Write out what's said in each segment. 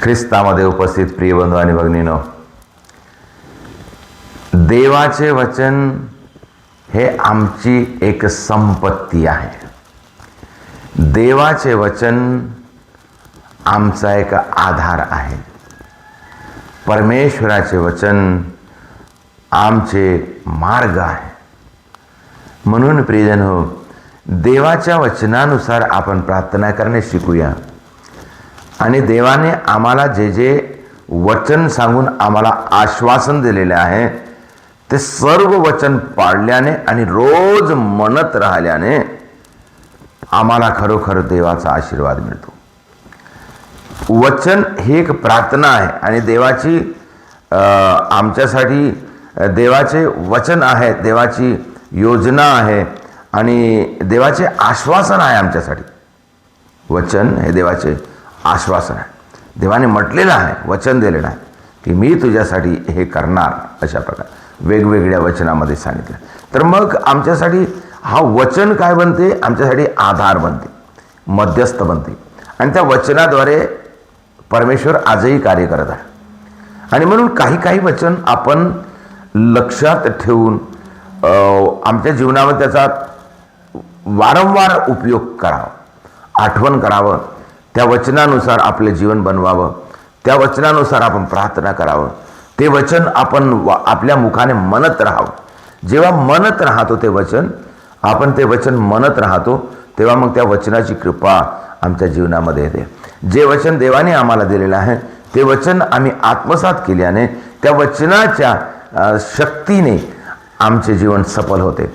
ख्रिस्तामध्ये उपस्थित प्रिय बंधू आणि भगिनीनो देवाचे वचन हे आमची एक संपत्ती आहे. देवाचे वचन आमचा एक आधार आहे. परमेश्वराचे वचन आमचे मार्ग आहे. म्हणून प्रियजन हो देवाच्या वचनानुसार आपण प्रार्थना करणे शिकूया. आणि देवाने आम्हाला जे जे वचन सांगून आम्हाला आश्वासन दिलेले आहे ते सर्व वचन पाळल्याने आणि रोज म्हणत राहिल्याने आम्हाला खरोखर देवाचा आशीर्वाद मिळतो. वचन ही एक प्रार्थना आहे आणि देवाची आमच्यासाठी देवाचे वचन आहे देवाची योजना आहे आणि देवाचे आश्वासन आहे आमच्यासाठी. वचन हे देवाचे आश्वासन आहे. देवाने म्हटलेलं आहे वचन दिलेलं आहे की मी तुझ्यासाठी हे करणार अशा प्रकारे. वेगवेगळ्या वचनामध्ये सांगितलं. तर मग आमच्यासाठी हा वचन काय बनते? आमच्यासाठी आधार बनते मध्यस्थ बनते. आणि त्या वचनाद्वारे परमेश्वर आजही कार्य करत आहे. आणि म्हणून काही काही वचन आपण लक्षात ठेवून आमच्या जीवनामध्ये त्याचा वारंवार उपयोग करावा आठवण करावं त्या वचनानुसार आपलं जीवन बनवावं. त्या वचनानुसार आपण प्रार्थना करावं. ते वचन आपण आपल्या मुखाने म्हणत राहावं. जेव्हा म्हणत राहतो ते वचन आपण ते वचन म्हणत राहतो तेव्हा मग त्या वचनाची कृपा आमच्या जीवनामध्ये येते. जे वचन देवाने आम्हाला दिलेलं आहे ते वचन आम्ही आत्मसात केल्याने त्या वचनाच्या शक्तीने आमचे जीवन सफल होते.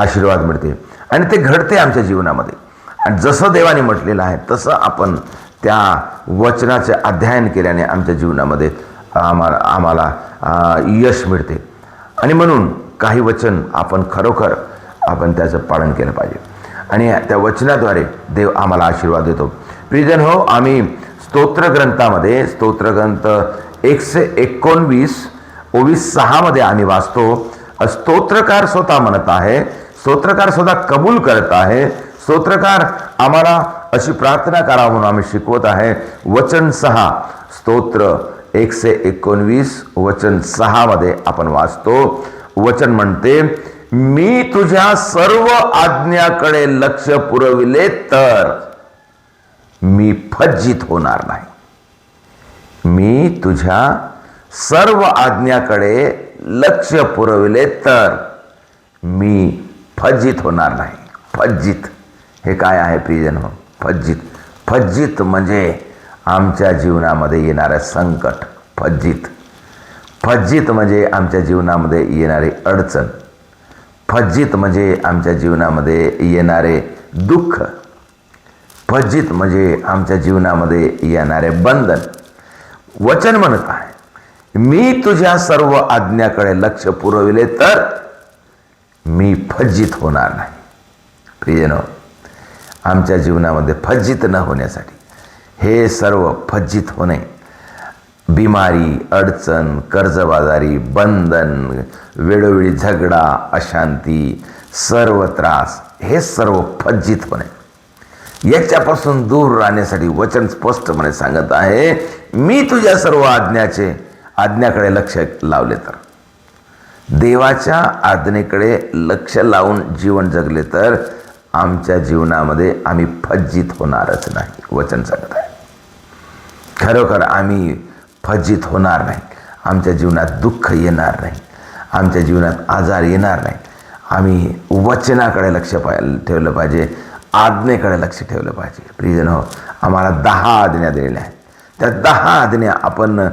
आशीर्वाद मिळते. आणि ते घडते आमच्या जीवनामध्ये. आणि जसं देवाने म्हटलेलं आहे तसं आपण त्या वचनाचे अध्ययन केल्याने आमच्या जीवनामध्ये आम्हाला आम्हाला यश मिळते. आणि म्हणून काही वचन आपण खरोखर आपण त्याचं पालन केलं पाहिजे. आणि त्या वचनाद्वारे देव आम्हाला आशीर्वाद देतो. प्रिजन हो आम्ही स्तोत्रग्रंथामध्ये स्तोत्रग्रंथ एकशे एकोणवीस ओवीस सहामध्ये आम्ही वाचतो स्तोत्रकार स्वतः म्हणत आहे स्तोत्रकार स्वतः कबूल करत आहे स्तोत्रकार, आम्हाला अशी प्रार्थना करा म्हणून आम्ही शिकवत आहे. वचन सहा. स्तोत्र एकशे एकोणवीस, वचन सहामध्ये आपण वाचतो. वचन म्हणते, मी तुझ्या सर्व आज्ञाकडे लक्ष पुरविले तर मी फज्जित होणार नाही. मी तुझ्या सर्व आज्ञाकडे लक्ष पुरविले तर मी फज्जित होणार नाही. फज्जित. हे काय आहे प्रियजन? फज्जित. फज्जित म्हणजे आमच्या जीवनामध्ये येणारं संकट. फज्जित. फज्जित म्हणजे आमच्या जीवनामध्ये येणारी अडचण. फज्जित म्हणजे आमच्या जीवनामध्ये येणारे दुःख. फज्जित म्हणजे आमच्या जीवनामध्ये येणारे बंधन. वचन म्हणत आहे मी तुझ्या सर्व आज्ञाकडे लक्ष पुरविले तर मी फज्जित होणार नाही. प्रियनो आमच्या जीवनामध्ये फज्जित न होण्यासाठी. हे सर्व फज्जित होणे बिमारी अडचण कर्जबाजारी बंधन वेळोवेळी झगडा अशांती सर्व त्रास हे सर्व फज्जित होणे. याच्यापासून दूर राहण्यासाठी वचन स्पष्टपणे सांगत आहे मी तुझ्या सर्व आज्ञाचे आज्ञाकडे लक्ष लावले तर. देवाच्या आज्ञेकडे लक्ष लावून जीवन जगले तर आमच्या जीवनामध्ये आम्ही फज्जित होणारच नाही. वचन सांगत आहे. खरोखर आम्ही फज्जित होणार नाही. आमच्या जीवनात दुःख येणार नाही. आमच्या जीवनात आजार येणार नाही. आम्ही वचनाकडे लक्ष पाय ठेवलं पाहिजे. आज्ञेकडे लक्ष ठेवलं पाहिजे. प्रियजन हो आम्हाला दहा आज्ञा दिलेल्या आहेत. त्या दहा आज्ञा आपण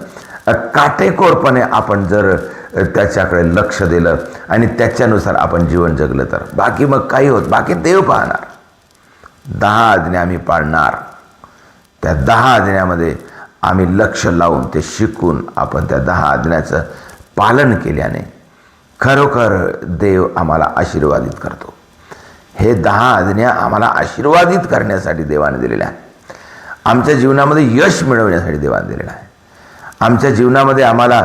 काटेकोरपणे आपण जर त्याच्याकडे लक्ष दिलं आणि त्याच्यानुसार आपण जीवन जगलं तर. बाकी मग काही होत बाकी देव पाहणार. दहा आज्ञा आम्ही पाळणार. त्या दहा आज्ञामध्ये आम्ही लक्ष लावून ते शिकून आपण त्या दहा आज्ञाचं पालन केल्याने खरोखर देव आम्हाला आशीर्वादित करतो. हे दहा आज्ञा आम्हाला आशीर्वादित करण्यासाठी देवाने दिलेल्या आहे आमच्या जीवनामध्ये यश मिळवण्यासाठी देवाने दिलेलं आहे आमच्या जीवनामध्ये आम्हाला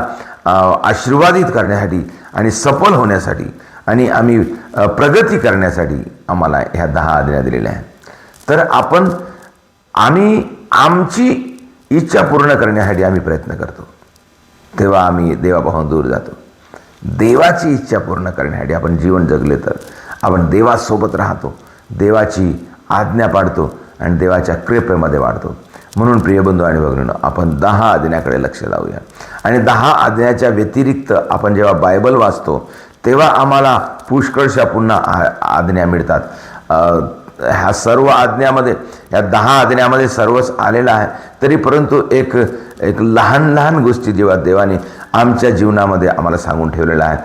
आशीर्वादित करण्यासाठी आणि सफल होण्यासाठी आणि आम्ही प्रगती करण्यासाठी आम्हाला ह्या दहा आज्ञा दिलेल्या आहेत. तर आपण आम्ही आमची इच्छा पूर्ण करण्यासाठी आम्ही प्रयत्न करतो. तेव्हा आम्ही देवापासून दूर जातो. देवाची इच्छा पूर्ण करण्यासाठी आपण जीवन जगले तर आपण देवासोबत राहतो देवाची आज्ञा पाडतो आणि देवाच्या कृपेमध्ये वाढतो. म्हणून प्रियबंधू आणि भगिनींनो आपण दहा आज्ञाकडे लक्ष लावूया. आणि दहा आज्ञाच्या व्यतिरिक्त आपण जेव्हा बायबल वाचतो तेव्हा आम्हाला पुष्कळशा पुन्हा आ- आज्ञा मिळतात. ह्या सर्व आज्ञामध्ये या दहा आज्ञामध्ये सर्वच आलेलं आहे. तरी परंतु एक एक लहान लहान गोष्टी जेव्हा देवाने आमच्या जीवनामध्ये आम्हाला सांगून ठेवलेल्या आहेत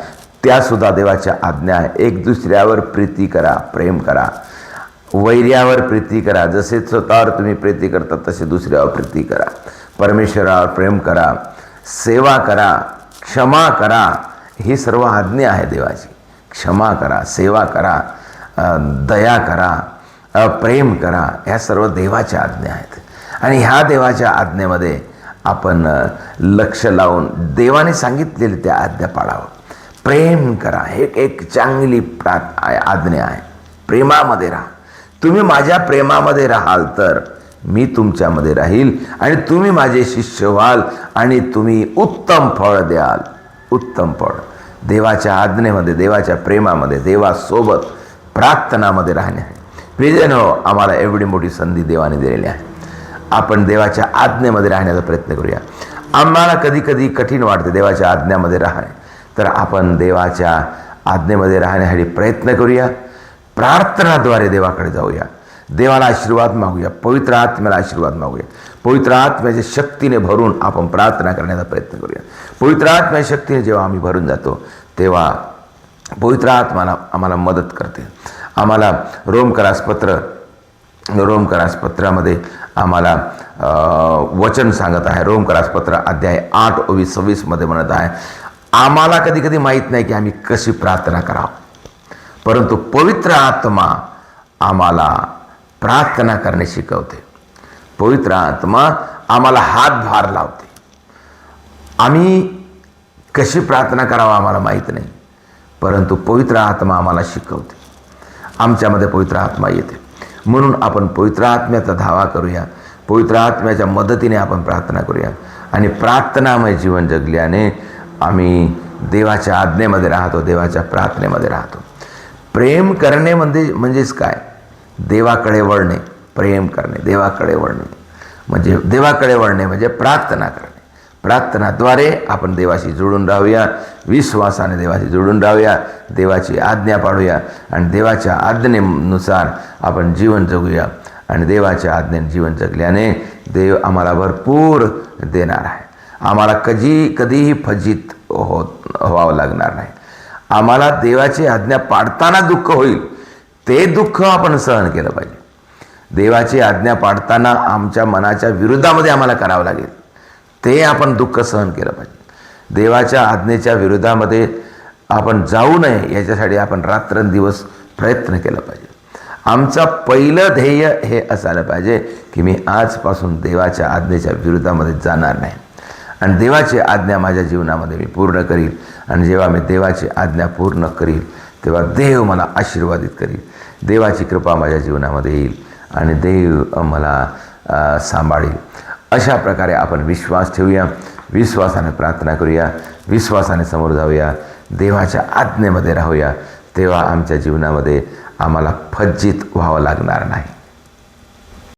त्यासुद्धा देवाच्या आज्ञा आहे एक दुसऱ्यावर प्रीती करा प्रेम करा. वैर्यावर प्रीती करा. जसे स्वतःवर तुम्ही प्रीती करता तसे दुसऱ्यावर प्रीती करा. परमेश्वरावर प्रेम करा. सेवा करा. क्षमा करा. ही सर्व आज्ञा आहे देवाची. क्षमा करा सेवा करा दया करा प्रेम करा. ह्या सर्व देवाच्या आज्ञा आहेत. आणि ह्या देवाच्या आज्ञेमध्ये आपण लक्ष लावून देवाने सांगितलेली त्या आज्ञा पाळावं. प्रेम करा. हे एक चांगली प्रा आज्ञा आहे. प्रेमामध्ये राहा. तुम्ही माझ्या प्रेमामध्ये राहाल तर मी तुमच्यामध्ये राहील आणि तुम्ही माझे शिष्य व्हाल आणि तुम्ही उत्तम फळ द्याल. उत्तम फळ. देवाच्या आज्ञेमध्ये देवाच्या प्रेमामध्ये देवासोबत प्रार्थनामध्ये राहणे. आहे हो आम्हाला एवढी मोठी संधी देवाने दिलेली आहे. आपण देवाच्या आज्ञेमध्ये राहण्याचा प्रयत्न करूया. आम्हाला कधी कधी कठीण वाटते देवाच्या आज्ञामध्ये राहणे. तर आपण देवाच्या आज्ञेमध्ये राहण्यासाठी प्रयत्न करूया. प्रार्थनाद्वारे देवाकडे जाऊया. देवाला आशीर्वाद मागूया. पवित्र आत्म्याला आशीर्वाद मागूया. पवित्र आत्म्याच्या शक्तीने भरून आपण प्रार्थना करण्याचा प्रयत्न करूया. पवित्र आत्म्याच्या शक्तीने जेव्हा आम्ही भरून जातो तेव्हा पवित्र आत्माला आम्हाला मदत करते. आम्हाला रोमकरासपत्र रोमकरासपत्रामध्ये आम्हाला वचन सांगत आहे. रोमकरासपत्र अध्याय आठ वीस सव्वीसमध्ये म्हणत आहे आम्हाला कधी कधी माहीत नाही की आम्ही कशी प्रार्थना करावं. परंतु पवित्र आत्मा आम्हाला प्रार्थना करणे शिकवते. पवित्र आत्मा आम्हाला हातभार लावते. आम्ही कशी प्रार्थना करावं आम्हाला माहीत नाही परंतु पवित्र आत्मा आम्हाला शिकवते. आमच्यामध्ये पवित्र आत्मा येते. म्हणून आपण पवित्र आत्म्याचा धावा करूया. पवित्र आत्म्याच्या मदतीने आपण प्रार्थना करूया. आणि प्रार्थनामय जीवन जगल्याने आम्ही देवाच्या आज्ञेमध्ये राहतो देवाच्या प्रार्थनेमध्ये राहतो. प्रेम करणे म्हणजे म्हणजेच काय? देवाकडे वळणे प्रेम करणे देवाकडे वळणे. म्हणजे देवाकडे वळणे म्हणजे प्रार्थना करणे. प्रार्थनाद्वारे आपण देवाशी जोडून राहूया विश्वासाने देवाशी जोडून राहूया देवाची आज्ञा पाडूया आणि देवाच्या आज्ञेनुसार आपण जीवन जगूया. आणि देवाच्या आज्ञेने जीवन जगल्याने देव आम्हाला भरपूर देणार आहे. आम्हाला कधी कधीही फजित होत व्हावं लागणार नाही. आम्हाला देवाची आज्ञा पाडताना दुःख होईल ते दुःख आपण सहन केलं पाहिजे. देवाची आज्ञा पाडताना आमच्या मनाच्या विरोधामध्ये आम्हाला करावं लागेल ते आपण दुःख सहन केलं पाहिजे. देवाच्या आज्ञेच्या विरोधामध्ये आपण जाऊ नये याच्यासाठी आपण रात्रंदिवस प्रयत्न केला पाहिजे. आमचं पहिलं ध्येय हे असायला पाहिजे की मी आजपासून देवाच्या आज्ञेच्या विरोधामध्ये जाणार नाही. आणि देवाची आज्ञा माझ्या जीवनामध्ये मी पूर्ण करील. आणि जेव्हा मी देवाची आज्ञा पूर्ण करील तेव्हा देव मला आशीर्वादित करील. देवाची कृपा माझ्या जीवनामध्ये येईल आणि देव मला सांभाळेल सांभाळील. अशा प्रकारे आपण विश्वास ठेवूया विश्वासाने प्रार्थना करूया विश्वासाने समोर जाऊया देवाच्या आज्ञेमध्ये राहूया तेव्हा आमच्या जीवनामध्ये आम्हाला फज्जित व्हावं लागणार नाही.